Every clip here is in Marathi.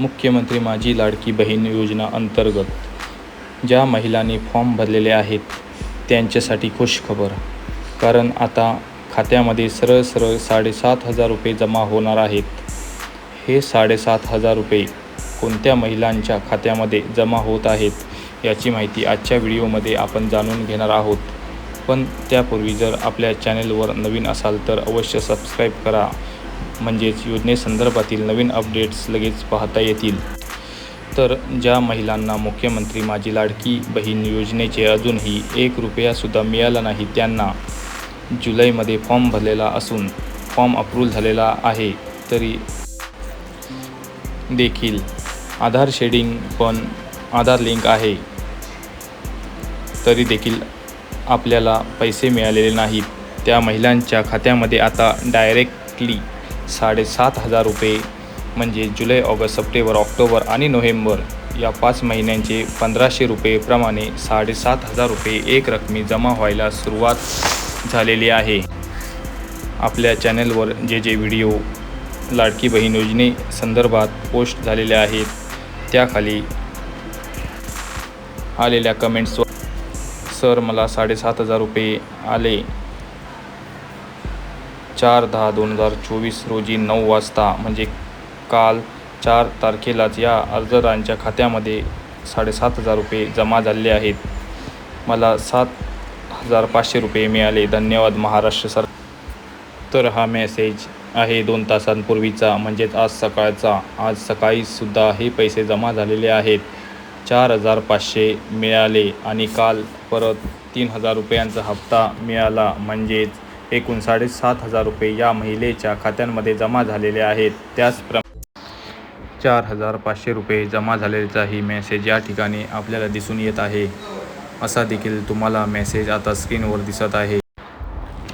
मुख्यमंत्री माझी लाडकी बहीण योजना अंतर्गत ज्या महिलांनी फॉर्म भरलेले आहेत त्यांच्यासाठी खुशखबर. कारण आता खात्यामध्ये सरळ सरळ साडेसात हजार रुपये जमा होणार आहेत. हे साडेसात हजार रुपये कोणत्या महिलांच्या खात्यामध्ये जमा होत आहेत याची माहिती आजच्या व्हिडिओमध्ये आपण जाणून घेणार आहोत. पण त्यापूर्वी जर आपल्या चॅनेलवर नवीन असाल तर अवश्य सबस्क्राईब करा. म्हणजेच योजनेसंदर्भातील नवीन अपडेट्स लगेच पाहता येतील. तर ज्या महिलांना मुख्यमंत्री माझी लाडकी बहीण योजनेचे अजूनही एक रुपयासुद्धा मिळाला नाही त्यांना जुलैमध्ये फॉर्म भरलेला असून फॉर्म अप्रूव्ह झालेला आहे तरी देखील आधार शेडिंग पण आधार लिंक आहे. तरी देखील आपल्याला पैसे मिळालेले नाहीत. त्या महिलांच्या खात्यामध्ये आता डायरेक्टली साडेसात हजार रुपये म्हणजे जुलै ऑगस्ट सप्टेंबर ऑक्टोबर आणि नोव्हेंबर या पाच महिन्यांचे पंधराशे रुपयेप्रमाणे साडेसात हजार रुपये एक रकमी जमा व्हायला सुरुवात झालेली आहे. आपल्या चॅनलवर जे जे व्हिडिओ लाडकी बहीण योजनेसंदर्भात पोस्ट झालेले आहेत त्याखाली आलेल्या कमेंट्सवर सर मला साडेसात हजार रुपये आले चार दहा दोन हजार चोवीस रोजी नऊ वाजता म्हणजे काल चार तारखेलाच या अर्जदारांच्या खात्यामध्ये साडेसात हजार रुपये जमा झालेले आहेत. मला सात हजार पाचशे रुपये मिळाले. धन्यवाद महाराष्ट्र सर. तर हा मेसेज आहे दोन तासांपूर्वीचा म्हणजेच आज सकाळचा. आज सकाळीसुद्धा हे पैसे जमा झालेले आहेत. चार हजार पाचशे मिळाले आणि काल परत तीन हजार रुपयांचा हप्ता मिळाला. म्हणजेच एकूण साडेसात हजार रुपये या महिलेच्या खात्यांमध्ये जमा झालेले आहेत. त्याचप्रमाणे चार हजार पाचशे रुपये जमा झालेल्याचाही मेसेज या ठिकाणी आपल्याला दिसून येत आहे. असा देखील तुम्हाला मेसेज आता स्क्रीनवर दिसत आहे.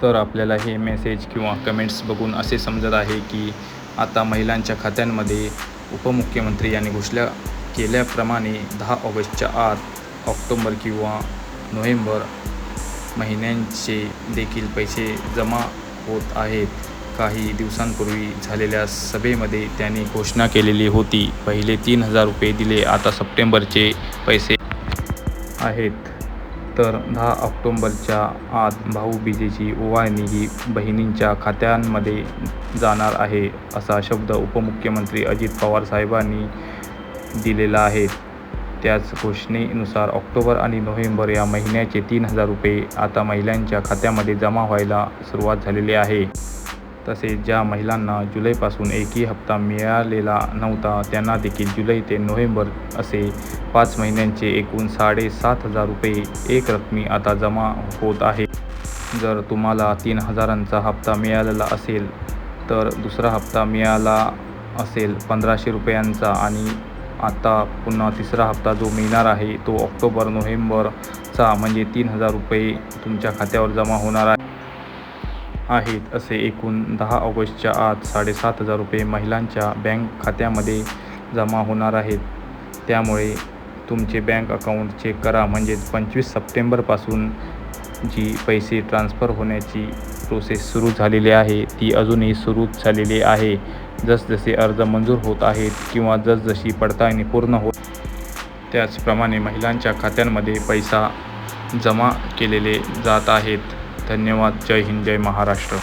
तर आपल्याला हे मेसेज किंवा कमेंट्स बघून असे समजत आहे की आता महिलांच्या खात्यांमध्ये उपमुख्यमंत्री यांनी घोषणा केल्याप्रमाणे दहा ऑगस्टच्या आत ऑक्टोंबर किंवा नोव्हेंबर महिन्यांचे देखील पैसे जमा होत आहेत. काही दिवसांपूर्वी झालेल्या सभेमध्ये त्यांनी घोषणा केलेली होती. पहिले तीन हजार रुपये दिले आता सप्टेंबरचे पैसे आहेत. तर दहा ऑक्टोंबरच्या आत भाऊबीजेची ओवाळणी ही बहिणींच्या खात्यांमध्ये जाणार आहे असा शब्द उपमुख्यमंत्री अजित पवार साहेबांनी दिलेला आहे. त्याच घोषणेनुसार ऑक्टोबर आणि नोव्हेंबर या महिन्याचे तीन हजार रुपये आता महिलांच्या खात्यामध्ये जमा व्हायला सुरुवात झालेली आहे. तसेच ज्या महिलांना जुलैपासून एकही हप्ता मिळालेला नव्हता त्यांना देखील जुलै ते नोव्हेंबर असे पाच महिन्यांचे एकूण साडेसात हजार रुपये एक रकमी आता जमा होत आहे. जर तुम्हाला तीन हजारांचा हप्ता मिळालेला असेल तर दुसरा हप्ता मिळाला असेल पंधराशे रुपयांचा आणि आता पुन्हा तिसरा हप्ता जो मिळणार आहे तो ऑक्टोबर नोव्हेंबरचा म्हणजे तीन हजार रुपये तुमच्या खात्यावर जमा होणार आहे. आहेत असे एकूण दहा ऑगस्टच्या आत साडेसात हजार रुपये महिलांच्या बँक खात्यामध्ये जमा होणार आहेत. त्यामुळे तुमचे बँक अकाउंट चेक करा म्हणजेच पंचवीस सप्टेंबरपासून जी पैसे ट्रान्स्फर होण्याची प्रोसेस सुरू झालेली आहे ती अजूनही सुरूच झालेली आहे. जसजसे अर्ज मंजूर होत आहेत किंवा जसजशी पडताळणी पूर्ण होत त्याचप्रमाणे महिलांच्या खात्यांमध्ये पैसा जमा केलेले जात आहेत. धन्यवाद. जय हिंद. जय महाराष्ट्र.